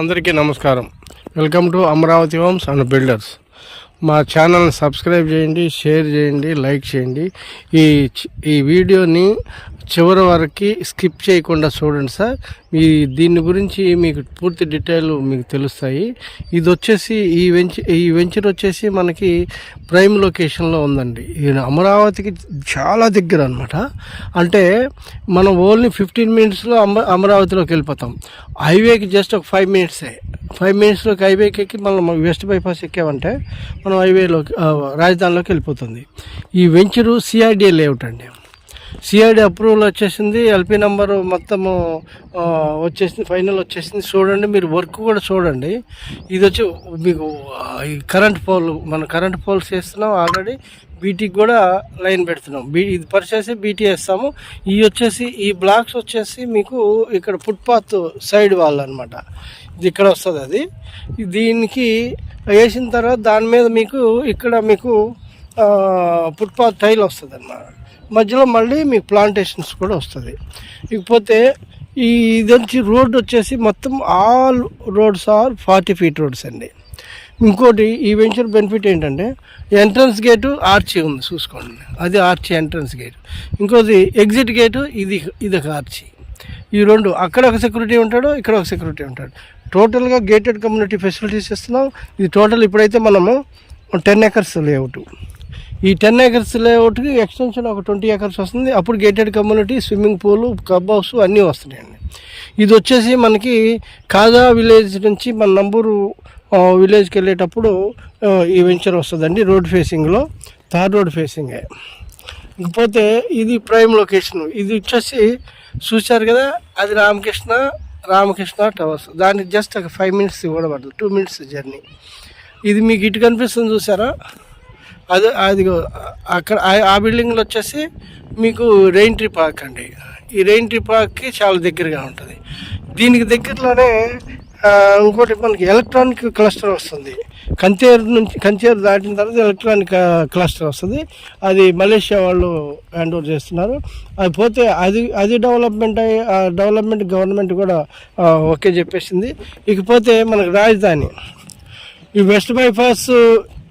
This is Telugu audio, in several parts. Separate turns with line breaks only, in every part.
అందరికీ నమస్కారం. Welcome to Amaravati homes and builders మా ఛానల్ని సబ్స్క్రైబ్ చేయండి షేర్ చేయండి లైక్ చేయండి. ఈ ఈ వీడియోని చివరి వరకు స్కిప్ చేయకుండా చూడండి సార్. ఈ దీని గురించి మీకు పూర్తి డీటెయిల్ మీకు తెలుస్తాయి. ఇది వచ్చేసి ఈ వెంచర్ ఈ వెంచర్ వచ్చేసి మనకి ప్రైమ్ లొకేషన్లో ఉందండి. ఈ అమరావతికి చాలా దగ్గర అనమాట అంటే మనం ఓన్లీ ఫిఫ్టీన్ మినిట్స్లో అమ అమరావతిలోకి వెళ్ళిపోతాం. హైవేకి జస్ట్ ఒక ఫైవ్ మినిట్సే. ఫైవ్ మినిట్స్లోకి హైవేకి ఎక్కి మనం వెస్ట్ బైపాస్ ఎక్కామంటే మనం హైవేలోకి రాజధానిలోకి వెళ్ళిపోతుంది. ఈ వెంచరు సిఆర్డిఏ లేఅవుట్ అండి. సిఐడి అప్రూవల్ వచ్చేసింది ఎల్పి నెంబరు మొత్తము వచ్చేసింది ఫైనల్ వచ్చేసింది. చూడండి మీరు వర్క్ కూడా చూడండి. ఇది వచ్చి మీకు ఈ కరెంట్ పోల్ మన కరెంట్ పోల్స్ వేస్తున్నాం ఆల్రెడీ బీటీకి కూడా లైన్ పెడుతున్నాం. బీ ఇది పరిచేసి బీటీ వేస్తాము ఇవి వచ్చేసి ఈ బ్లాక్స్ వచ్చేసి మీకు ఇక్కడ ఫుట్పాత్ సైడ్ వాళ్ళు అనమాట ఇది ఇక్కడ వస్తుంది అది. దీనికి వేసిన తర్వాత దాని మీద మీకు ఇక్కడ మీకు ఫుట్పాత్ టైల్ వస్తుంది అన్నమాట మధ్యలో మళ్ళీ మీకు ప్లాంటేషన్స్ కూడా వస్తుంది. ఇకపోతే ఈ ఇది వచ్చి రోడ్ వచ్చేసి మొత్తం all roads are forty feet roads అండి. ఇంకోటి ఈ వెంచర్ బెనిఫిట్ ఏంటంటే ఎంట్రన్స్ గేటు ఆర్చి ఉంది చూసుకోండి. అది ఆర్చి ఎంట్రన్స్ గేట్ ఇంకోటి ఎగ్జిట్ గేటు ఇది ఇది ఒక ఆర్చి ఈ రెండు అక్కడ ఒక సెక్యూరిటీ ఉంటాడు ఇక్కడ ఒక సెక్యూరిటీ ఉంటాడు. టోటల్గా గేటెడ్ కమ్యూనిటీ ఫెసిలిటీస్ ఇస్తున్నాం. ఇది టోటల్ ఇప్పుడైతే మనము టెన్ ఎకర్స్ లేఅవుట్ ఈ టెన్ ఎకర్స్ లేఅవుట్కి ఎక్స్టెన్షన్ ఒక ట్వంటీ ఎకర్స్ వస్తుంది. అప్పుడు gated community swimming pool club house అన్నీ వస్తున్నాయండి. ఇది వచ్చేసి మనకి కాజా విలేజ్ నుంచి మన నంబూరు విలేజ్కి వెళ్ళేటప్పుడు ఈ వెంచర్ వస్తుందండి రోడ్ ఫేసింగ్లో థార్ రోడ్ ఫేసింగే ఇకపోతే ఇది ప్రైమ్ లొకేషన్ ఇది వచ్చేసి చూశారు కదా అది రామకృష్ణ రామకృష్ణ టవర్స్ దానికి జస్ట్ ఒక ఫైవ్ మినిట్స్ కూడా పడుతుంది టూ మినిట్స్ జర్నీ ఇది మీకు ఇటు కనిపిస్తుంది చూసారా అది అది అక్కడ ఆ- బిల్డింగ్లో వచ్చేసి మీకు రెయిన్ ట్రీ పార్క్ అండి. ఈ రెయిన్ ట్రీ పార్క్కి చాలా దగ్గరగా ఉంటుంది. దీనికి దగ్గరలోనే ఇంకోటి మనకి ఎలక్ట్రానిక్ క్లస్టర్ వస్తుంది. కంచేరు నుంచి కంచేరు దాటిన తర్వాత ఎలక్ట్రానిక్ క్లస్టర్ వస్తుంది. అది మలేషియా వాళ్ళు హ్యాండ్ ఓవర్ చేస్తున్నారు. అది పోతే అది అది డెవలప్మెంట్ అయ్యి ఆ డెవలప్మెంట్ గవర్నమెంట్ కూడా ఓకే చెప్పేసింది. ఇకపోతే మనకు రాజధాని. ఈ వెస్ట్ బైపాస్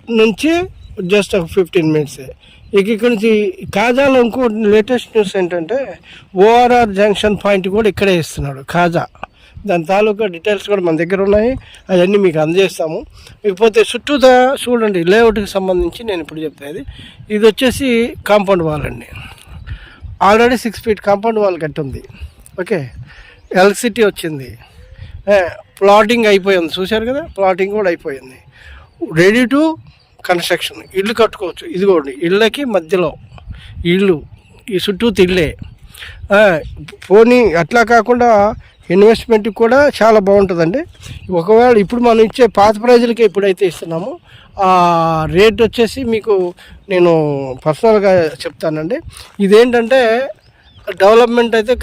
నుంచి జస్ట్ ఒక ఫిఫ్టీన్ మినిట్స్. ఇక ఇక్కడ నుంచి కాజాలో ఇంకో లేటెస్ట్ న్యూస్ ఏంటంటే ఓఆర్ఆర్ జంక్షన్ పాయింట్ కూడా ఇక్కడే ఇస్తున్నాడు కాజా. దాని తాలూకా డీటెయిల్స్ కూడా మన దగ్గర ఉన్నాయి అవన్నీ మీకు అందజేస్తాము. ఇకపోతే చుట్టూతా చూడండి లేఅవుట్కి సంబంధించి నేను ఇప్పుడు చెప్తాను ఇది. వచ్చేసి కాంపౌండ్ వాల్ అండి. Already six feet compound wall కట్టుంది ఉంది. ఓకే? ఎలక్ట్రిసిటీ వచ్చింది. ప్లాటింగ్ అయిపోయింది చూశారు కదా? ప్లాటింగ్ కూడా అయిపోయింది. Ready to construction. ఇల్లు కట్టుకోవచ్చు. ఇదిగోండి ఇళ్ళకి మధ్యలో ఇల్లు ఈ చుట్టూ తిల్లే. పోనీ అట్లా కాకుండా ఇన్వెస్ట్మెంట్కి కూడా చాలా బాగుంటుందండి. ఒకవేళ ఇప్పుడు మనం ఇచ్చే పాత ప్రైజులకి ఎప్పుడైతే ఇస్తున్నామో. ఆ రేట్ వచ్చేసి మీకు నేను పర్సనల్గా చెప్తానండి. ఇదేంటంటే డెవలప్మెంట్ అయితే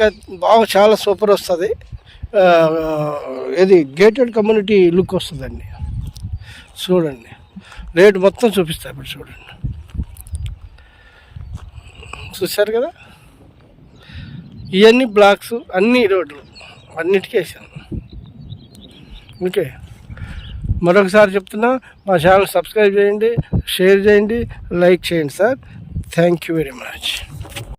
బాగా చాలా సూపర్ వస్తుంది. ఇది గేటెడ్ కమ్యూనిటీ లుక్ వస్తుందండి. చూడండి. రేటు మొత్తం చూపిస్తా ఇప్పుడు చూడండి. చూశారు కదా? ఇవన్నీ బ్లాక్స్ అన్ని రోడ్లు అన్నిటికీ వేసాను ఓకే. మరొకసారి చెప్తున్నా మా ఛానల్ సబ్స్క్రైబ్ చేయండి షేర్ చేయండి లైక్ చేయండి sir. Thank you very much.